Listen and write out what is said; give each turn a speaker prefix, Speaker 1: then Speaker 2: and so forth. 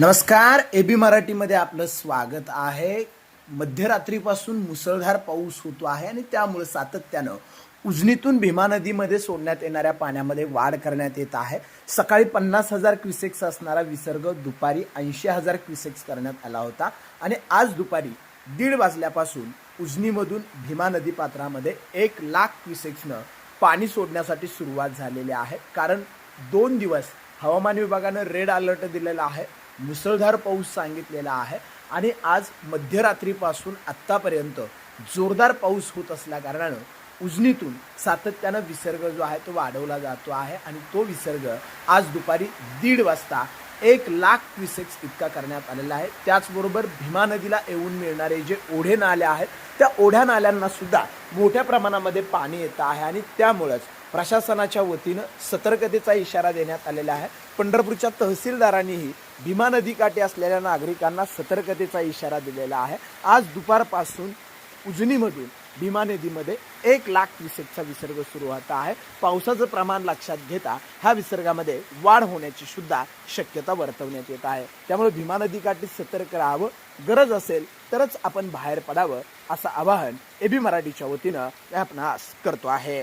Speaker 1: नमस्कार एबी मराठीमध्ये आपलं स्वागत आहे. मध्यरात्रीपासून मुसळधार पाऊस होतो आहे आणि त्यामुळे सातत्यानं उजनीतून भीमा नदीमध्ये सोडण्यात येणाऱ्या पाण्यामध्ये वाढ करण्यात येत आहे. सकाळी पन्नास हजार क्युसेक्स असणारा विसर्ग दुपारी ऐंशी हजार क्युसेक्स करण्यात आला होता. आणि आज दुपारी दीड वाजल्यापासून उजनीमधून भीमा नदी पात्रामध्ये एक लाख क्युसेक्सनं पाणी सोडण्यासाठी सुरुवात झालेली आहे. कारण दोन दिवस हवामान विभागानं रेड अलर्ट दिलेला आहे. मुसळधार पाऊस सांगितलेला आहे आणि आज मध्यरात्रीपासून आत्तापर्यंत जोरदार पाऊस होत असल्या कारणानं उजनीतून सातत्यानं विसर्ग जो आहे तो वाढवला जातो आहे आणि तो विसर्ग आज दुपारी दीड वाजता एक लाख क्युसेक्स इतका करण्यात आलेला आहे. त्याचबरोबर भीमा नदीला येऊन मिळणारे जे ओढे नाले आहेत त्या ओढ्या नाल्यांना सुद्धा मोठ्या प्रमाणामध्ये पाणी येतं आहे आणि त्यामुळंच प्रशासनाच्या वतीनं सतर्कतेचा इशारा देण्यात आलेला आहे. पंढरपूरच्या तहसीलदारांनीही भीमा नदीकाठी असलेल्या नागरिकांना सतर्कतेचा इशारा दिलेला आहे. आज दुपारपासून उजनीमधून भीमा नदीमध्ये एक लाख क्युसेकचा विसर्ग सुरू होत आहे. पावसाचं प्रमाण लक्षात घेता ह्या विसर्गामध्ये वाढ होण्याची सुद्धा शक्यता वर्तवण्यात येत आहे. त्यामुळे भीमा नदीकाठी सतर्क राहावं गरज असेल तरच आपण बाहेर पडावं असं आवाहन एबी मराठीच्या वतीनं आपणास करतो आहे.